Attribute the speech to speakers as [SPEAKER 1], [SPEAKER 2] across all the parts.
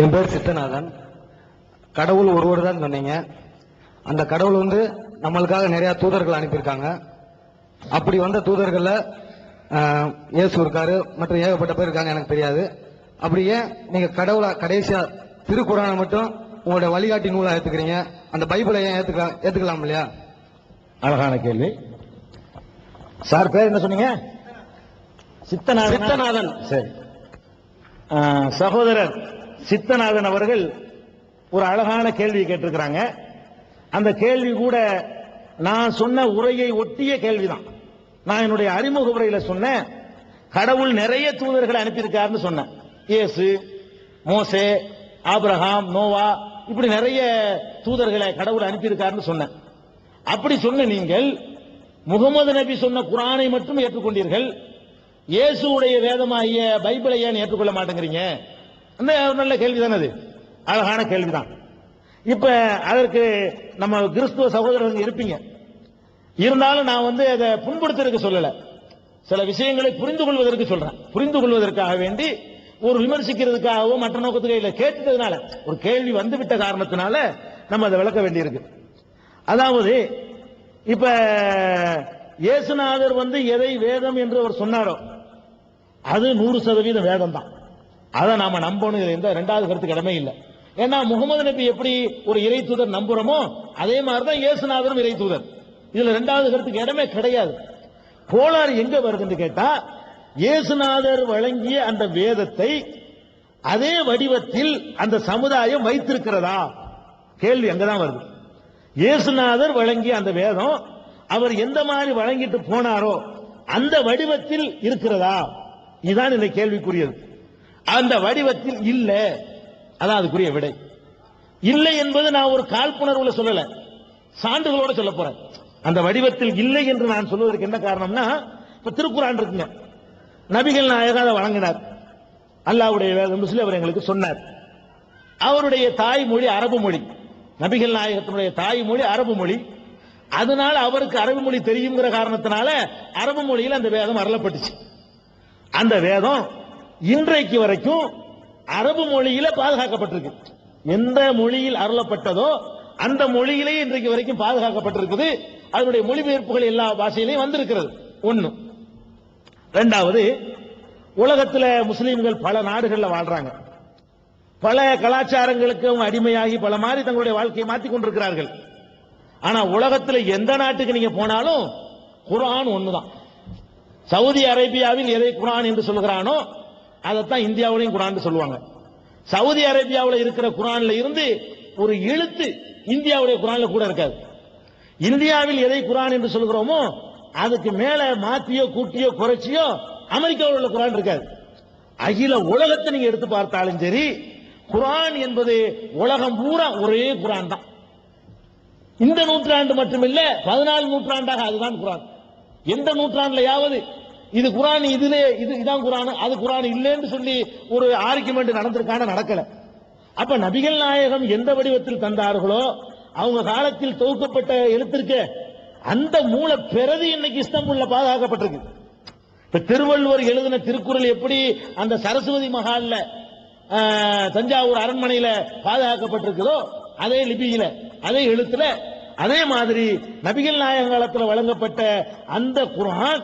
[SPEAKER 1] என் பேர் சித்தநாதன். கடவுள் ஒருவர் தான் சொன்னீங்க. அந்த கடவுள் வந்து நம்மளுக்காக நிறைய தூதர்கள் அனுப்பியிருக்காங்க. அப்படி வந்த தூதர்கள்ல இயேசு இருக்காரு மற்றும் ஏகப்பட்ட பேர் இருக்காங்க எனக்கு தெரியாது. அப்படி ஏன் நீங்க கடவுளை கடைசியா திருக்குறானை மட்டும் உங்களுடைய வழிகாட்டி நூலா ஏத்துக்கிறீங்க? அந்த பைபிளை ஏன் ஏத்துக்கலாம் ஏத்துக்கலாம் இல்லையா?
[SPEAKER 2] அழகான கேள்வி. சார் பேர் என்ன சொன்னீங்க? சித்தநாதன்.
[SPEAKER 1] சித்தநாதன்.
[SPEAKER 2] சரி. சகோதரர். சித்தநாதன் அவர்கள் ஒரு அழகான கேள்வி கேட்டிருக்கிறாங்க. அந்த கேள்வி கூட நான் சொன்ன உரையை ஒட்டிய கேள்விதான். நான் என்னுடைய அறிமுக உரையில சொன்னேன். கடவுள் நிறைய தூதர்களை அனுப்பியிருக்காருன்னு சொன்னேன். இயேசு மோசே ஆப்ரஹாம் நோவா இப்படி நிறைய தூதர்களை கடவுள் அனுப்பியிருக்காருன்னு சொன்னேன். அப்படி சொன்ன நீங்கள் முகமது நபி சொன்ன குரானை மட்டும் ஏற்றுக்கொண்டீர்கள். இயேசுவுடைய வேதமாகிய பைபிளை ஏன் ஏற்றுக்கொள்ள மாட்டேங்கிறீங்க? அந்த ஒரு நல்ல கேள்விதானே அது? அழகான கேள்விதான். இப்ப அதற்கு நம்ம கிறிஸ்துவ சகோதரர்கள் இருப்பீங்க. இருந்தாலும் நான் வந்து அதை புண்படுத்துறதுக்கு சொல்லல. சில விஷயங்களை புரிந்து கொள்வதற்கு சொல்றேன். புரிந்து கொள்வதற்காக வேண்டி ஒரு விமர்சிக்கிறதுக்காகவோ மற்ற நோக்கத்துக்கு இல்லை கேட்டதுனால ஒரு கேள்வி வந்துவிட்ட காரணத்தினால நம்ம அதை விளக்க வேண்டியிருக்கு. அதாவது இப்ப இயேசுநாதர் வந்து எதை வேதம் என்று அவர் சொன்னாரோ அது நூறு சதவீதம் வேதம் தான் அதை நாம நம்பணும் இருந்தால் எந்த ரெண்டாவது கருத்துக்கு இடமே இல்லை. ஏன்னா முகமது நபி எப்படி ஒரு இறை தூதர் நம்புறோமோ அதே மாதிரிதான் இயேசுநாதரும் இறை தூதர். இதுல ரெண்டாவது கருத்துக்கு இடமே கிடையாது. கோளாறு எங்க வருதுன்னு கேட்டா இயேசுநாதர் வழங்கிய அந்த வேதத்தை அதே வடிவத்தில் அந்த சமுதாயம் வைத்திருக்கிறதா? கேள்வி அங்கதான் வருது. இயேசுநாதர் வழங்கிய அந்த வேதம் அவர் எந்த மாதிரி வழங்கிட்டு போனாரோ அந்த வடிவத்தில் இருக்கிறதா? இதுதான் இந்த கேள்விக்குரியது. அந்த வடிவத்தில் இல்லை. அதான் அதுக்குரிய விடை. இல்லை என்பது நான் ஒரு காழ்ப்புணர்வுல சொல்லல. சான்றுகளோட சொல்ல போறேன். அந்த வடிவத்தில் இல்லை என்று நான் சொல்வதற்கு என்ன காரணம்னா இப்ப திருக்குறான் இருக்குங்க. நபிகள் நாயகம் அதை வழங்கினார். அல்லாவுடைய வேதம் அவர் எங்களுக்கு சொன்னார். அவருடைய தாய்மொழி அரபு மொழி. நபிகள் நாயகத்தினுடைய தாய்மொழி அரபு மொழி. அதனால அவருக்கு அரபு மொழி தெரியுங்கிற காரணத்தினால அரபு மொழியில் அந்த வேதம் அருளப்பட்டுச்சு. அந்த வேதம் இன்றைக்கு வரைக்கும் அரபு மொழியில பாதுகாக்கப்பட்டிருக்கு. எந்த மொழியில் அருளப்பட்டதோ அந்த மொழியிலேயே இன்றைக்கு வரைக்கும் பாதுகாக்கப்பட்டிருக்குது. அதனுடைய மொழிபெயர்ப்புகள் எல்லா பாஷையிலையும் வந்திருக்கிறது. ஒண்ணு. ரெண்டாவது உலகத்துல முஸ்லீம்கள் பல நாடுகள்ல வாழ்றாங்க. பல கலாச்சாரங்களுக்கும் அடிமையாகி பல மாதிரி தங்களுடைய வாழ்க்கையை மாற்றிக் கொண்டிருக்கிறார்கள். ஆனா உலகத்துல எந்த நாட்டுக்கு நீங்க போனாலும் குரான் ஒண்ணுதான். சவுதி அரேபியாவில் எதை குரான் என்று சொல்கிறானோ அதைத்தான் இந்தியாவிலையும் குரான் சொல்லுவாங்க. சவுதி அரேபியாவில் இருக்கிற குரான்ல இருந்து ஒரு எழுத்து இந்தியாவுடைய குரான்ல கூட இருக்காது. இந்தியாவில் எதை குரான் என்று சொல்கிறோமோ அதுக்கு மேல மாத்தியோ கூட்டியோ குறைச்சியோ அமெரிக்காவில் உள்ள குரான் இருக்காது. அகில உலகத்தை நீங்க எடுத்து பார்த்தாலும் சரி குரான் என்பது உலகம் பூரா ஒரே குரான் தான். இந்த நூற்றாண்டு மட்டுமில்ல பதினாலு நூற்றாண்டாக அதுதான் குரான். எந்த நூற்றாண்டுலையாவது இது குரான் இதுல இது இதான் குரான் அது குரான் இல்லைன்னு சொல்லி ஒரு ஆர்குமெண்ட் நடந்திருக்கான நடக்கல. அப்ப நபிகள் நாயகம் எந்த வடிவத்தில் தந்தார்களோ அவங்க காலத்தில் தொகுக்கப்பட்ட எழுத்திருக்க அந்த மூல பிரதி இன்னைக்கு இஸ்தம்புல்ல பாதுகாக்கப்பட்டிருக்கு. இப்ப திருவள்ளுவர் எழுதின திருக்குறள் எப்படி அந்த சரஸ்வதி மகால்ல தஞ்சாவூர் அரண்மனையில பாதுகாக்கப்பட்டிருக்குதோ அதே லிபியில அதே எழுத்துல அதே மாதிரி நபிகள் நாயகம் காலத்தில் வழங்கப்பட்ட அந்த குரான்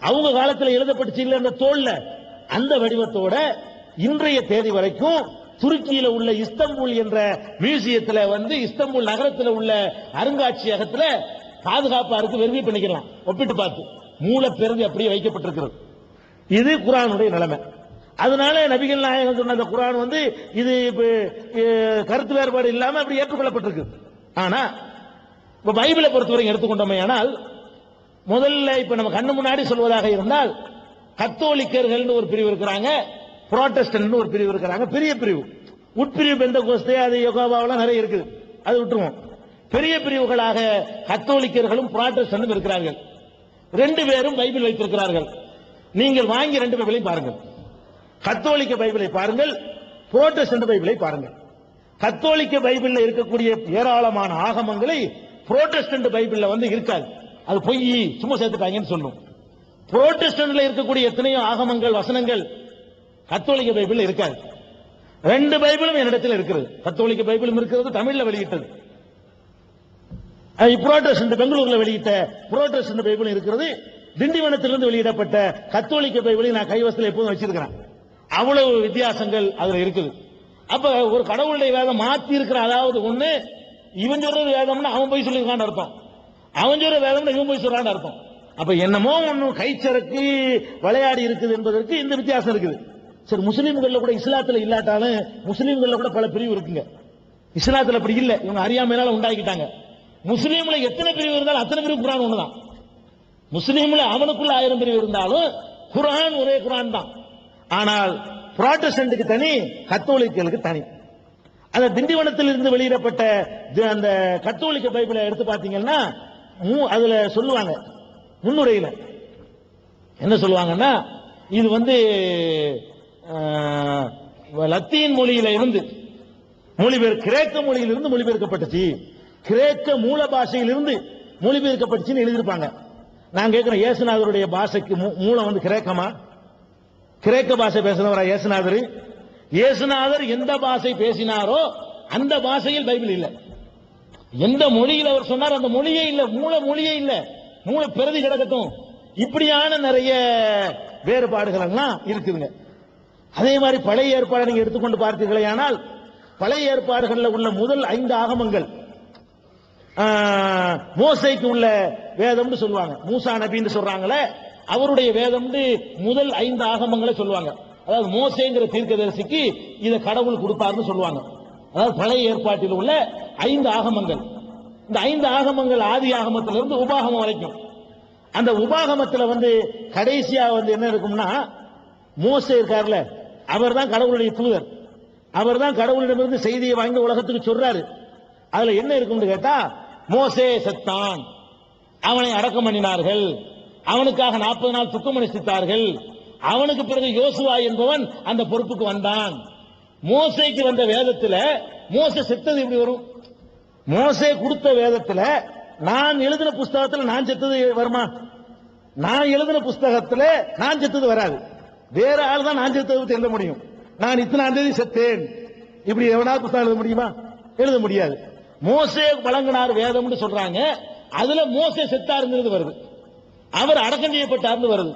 [SPEAKER 2] அவங்க காலத்தில் எழுதப்பட்டுச்சு இல்லை என்ற தோல்ல அந்த வடிவத்தோட இன்றைய தேதி வரைக்கும் துருக்கியில உள்ள இஸ்தம்புல் என்ற மியூசியத்துல வந்து இஸ்தம்புல் நகரத்தில் உள்ள அருங்காட்சியகத்துல பாதுகாப்பா இருக்கு வெறுமை பண்ணிக்கலாம். ஒப்பிட்டு பார்த்து. மூல பிறந்து அப்படியே வைக்கப்பட்டிருக்கிறது. இது குரானுடைய நிலைமை. அதனால நபிகள் நாயகம் சொன்ன அந்த குரான் வந்து இது கருத்து வேறுபாடு இல்லாம அப்படி ஏற்றுக்கொள்ளப்பட்டிருக்கு. ஆனா இப்ப பைபிளை பொறுத்தவரைக்கும் எடுத்துக்கொண்டோமே ஆனால் முதல்ல இப்ப நம்ம கண்ணு முன்னாடி சொல்வதாக இருந்தால் கத்தோலிக்கர்கள்னு ஒரு பிரிவு இருக்கிறாங்க புரோட்டஸ்டன் ஒரு பிரிவு இருக்கிறாங்க பெரிய பிரிவு. உட்பிரிவு பெந்த கோஸ்தே அது யோகாபாவெல்லாம் நிறைய இருக்குது. அது விட்டுருவோம். பெரிய பிரிவுகளாக கத்தோலிக்கர்களும் புராட்டஸ்டனும் இருக்கிறார்கள். ரெண்டு பேரும் பைபிள் வைத்திருக்கிறார்கள். நீங்கள் வாங்கி ரெண்டு பைபிளையும் பாருங்கள். கத்தோலிக்க பைபிளை பாருங்கள் புரோட்டஸ்டன்ட் பைபிளை பாருங்கள். கத்தோலிக்க பைபிள்ல இருக்கக்கூடிய ஏராளமான ஆகமங்களை புரோட்டஸ்டன்ட் பைபிள்ல வந்து இருக்காது. அது பொய். சும்மா சேர்த்துட்டாங்கன்னு சொல்லும். புரோட்டஸ்டன்ட்ல இருக்கக்கூடிய எத்தனையோ ஆகமங்கள் வசனங்கள் கத்தோலிக்க பைபிள் இருக்காது. ரெண்டு பைபிளும் என்னிடத்தில் இருக்கிறது கத்தோலிக்க பைபிளும் இருக்கிறது தமிழ்ல வெளியிட்டது. புரோட்டஸ்டன்ட் பெங்களூர்ல வெளியிட்ட புரோட்டஸ்டன்ட் பைபிள் இருக்கிறது. திண்டிவனத்திலிருந்து வெளியிடப்பட்ட கத்தோலிக்க பைபிளை நான் கைவசத்தில் எப்போதும் வச்சிருக்கிறேன். அவ்வளவு வித்தியாசங்கள் அதுல இருக்குது. அப்ப ஒரு கடவுளுடைய வேதம் மாத்தி இருக்கிற அதாவது ஒண்ணு இவன் சொல்றது வேதம்னு அவன் போய் சொல்லியிருக்கான்னு அர்த்தம். அவன் சொல்ற வேதம் இவன் போய் சொல்றான்னு அர்த்தம். அப்ப என்னமோ ஒன்னும் கைச்சரக்கு விளையாடி இருக்குது என்பதற்கு இந்த வித்தியாசம் இருக்குது. சரி முஸ்லீம்கள்ல கூட இஸ்லாத்துல இல்லாட்டாலும் முஸ்லீம்கள்ல கூட பல பிரிவு இருக்குங்க. இஸ்லாத்துல அப்படி இல்ல. இவங்க அறியாமையினால உண்டாக்கிட்டாங்க. முஸ்லீம்ல எத்தனை பிரிவு இருந்தாலும் அத்தனை பிரிவு குரான் ஒண்ணுதான். முஸ்லீம்ல அவனுக்குள்ள ஆயிரம் பிரிவு இருந்தாலும் குரான் ஒரே குரான் தான். ஆனால் புராட்டஸ்டன்ட்டுக்கு தனி கத்தோலிக்களுக்கு தனி. அந்த திண்டிவனத்தில் இருந்து வெளியிடப்பட்ட அந்த கத்தோலிக்க பைபிளை எடுத்து பார்த்தீங்கன்னா அதுல சொல்லுவாங்க முன்னுரையில. என்ன சொல்லுவாங்கன்னா இது வந்து லத்தீன் மொழியில இருந்து மொழிபெயர் கிரேக்க மொழியிலிருந்து மொழிபெயர்க்கப்பட்டுச்சு. கிரேக்க மூல பாஷையிலிருந்து மொழிபெயர்க்கப்பட்டுச்சுன்னு எழுதியிருப்பாங்க. நான் கேட்கிறேன் இயேசுநாதருடைய பாஷைக்கு மூ- மூலம் வந்து கிரேக்கமா? கிரேக்க பாஷை பேசினவரா இயேசுநாதர் இயேசுநாதர் எந்த பாஷை பேசினாரோ அந்த பாஷையில் பைபிள் இல்லை. எந்த மொழியில் அவர் சொன்னார் அந்த மொழியே இல்லை மூல மொழியே இல்லை. மூல பிரதி கிடக்கட்டும். இப்படியான நிறைய வேறுபாடுகள் எல்லாம் இருக்குதுங்க. அதே மாதிரி பழைய ஏற்பாடை நீங்க எடுத்துக்கொண்டு பார்த்தீர்களே ஆனால் பழைய ஏற்பாடுகளில் உள்ள முதல் ஐந்து ஆகமங்கள் மோசைக்கு உள்ள வேதம்னு சொல்லுவாங்க. மூசா நபின்னு சொல்றாங்களே அவருடைய வேதம்னு முதல் ஐந்து ஆகமங்களை சொல்லுவாங்க. அதாவது மோசைங்கிற தீர்க்கதரிசிக்கு இதை கடவுள் கொடுப்பாருன்னு சொல்லுவாங்க. அதாவது பழைய ஏற்பாட்டில் உள்ள ஐந்து ஆகமங்கள். இந்த ஐந்து ஆகமங்கள் ஆதி ஆகமத்திலிருந்து உபாகமம் வரைக்கும். அந்த உபாகமத்தில் வந்து கடைசியா வந்து என்ன இருக்கும்னா மோசே இருக்கார்ல அவர் தான் கடவுளுடைய தூதர். அவர் தான் கடவுளிடமிருந்து செய்தியை வாங்கி உலகத்துக்கு சொல்றாரு. அதுல என்ன இருக்கும்னு கேட்டா மோசே செத்தான். அவனை அடக்கம் பண்ணினார்கள். அவனுக்காக நாற்பது நாள் துக்கம் அனுஷ்டித்தார்கள். அவனுக்கு பிறகு யோசுவா என்பவன் அந்த பொறுப்புக்கு வந்தான். மோசைக்கு வந்த வேதத்துல மோசை செத்தது எப்படி வரும்? மோசை கொடுத்த வேதத்துல நான் எழுதின புஸ்தகத்துல நான் செத்தது வருமா? நான் எழுதின புஸ்தகத்துல நான் செத்தது வராது. வேற ஆள் தான் நான் செத்தது எழுத முடியும். நான் இத்தனாம் தேதி செத்தேன். இப்படி எவனாவது புத்தகம் எழுத முடியுமா? எழுத முடியாது. மோசே வழங்கினார் வேதம்னு சொல்றாங்க. அதுல மோசே செத்தாருங்கிறது வருது. அவர் அடக்கம் செய்யப்பட்டார்னு வருது.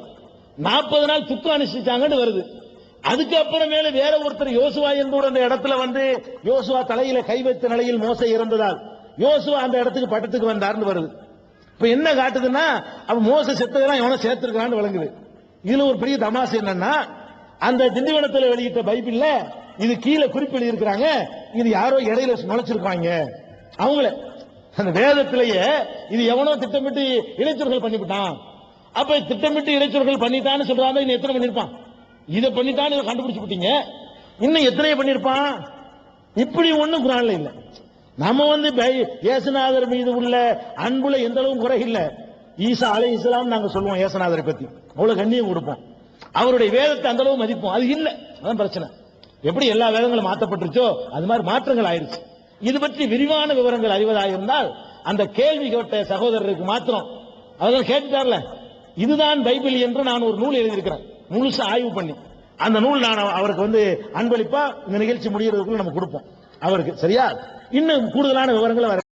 [SPEAKER 2] நாற்பது நாள் துக்கம் அனுஷ்டிச்சாங்கன்னு வருது. அதுக்கப்புறமேல வேற ஒருத்தர் யோசுவா என்பவர் அந்த இடத்துல வந்து யோசுவா தலையில கை வைத்த நிலையில் மோசை இறந்ததால் யோசுவா அந்த இடத்துக்கு பட்டத்துக்கு வந்தார்னு வருது. இப்ப என்ன காட்டுதுன்னா அவன் மோச செத்ததெல்லாம் எவனோ சேர்த்திருக்கான்னு விளங்குது. இதுல ஒரு பெரிய தமாசு என்னன்னா அந்த திண்டிவனத்தில் வெளியிட்ட பைபிள்ல இது கீழே குறிப்பில் இருக்கிறாங்க இது யாரோ இடையில நுழைச்சிருக்காங்க அவங்கள அந்த வேதத்திலேயே இது எவனோ திட்டமிட்டு இளைஞர்கள் பண்ணிவிட்டான். அப்ப திட்டமிட்டு இளைஞர்கள் பண்ணிட்டான்னு சொல்றாங்க இன்னும் எத்தனை பண்ணிருப்பான் இதை பண்ணித்தான் இதை கண்டுபிடிச்சு விட்டீங்க இன்னும் எத்தனை பண்ணிருப்பான். இப்படி ஒண்ணும் குரான்ல இல்ல. நம்ம வந்து பை- மீது உள்ள அன்புல எந்த அளவும் குறை இல்லை. ஈசா அலை இஸ்லாம் நாங்க சொல்லுவோம் ஏசுநாதரை பத்தி. அவ்வளவு கண்ணியம் கொடுப்போம். அவருடைய வேதத்தை அந்த அளவு மதிப்போம். அது இல்ல. அதான் பிரச்சனை. எப்படி எல்லா வேதங்களும் மாற்றப்பட்டுருச்சோ அது மாதிரி மாற்றங்கள் ஆயிருச்சு. இது பற்றி விரிவான விவரங்கள் அறிவதாக இருந்தால் அந்த கேள்வி கேட்ட சகோதரருக்கு மாத்திரம். அதெல்லாம் கேட்டுட்டார்ல. இதுதான் பைபிள் என்று நான் ஒரு நூல் எழுதியிருக்கிறேன். முழுசா ஆய்வு பண்ணி அந்த நூல் நான் அவருக்கு வந்து அன்பளிப்பா இந்த நிகழ்ச்சி முடிகிறதுக்குள்ள நம்ம கொடுப்போம். அவருக்கு சரியா? இன்னும் கூடுதலான விவரங்களை வர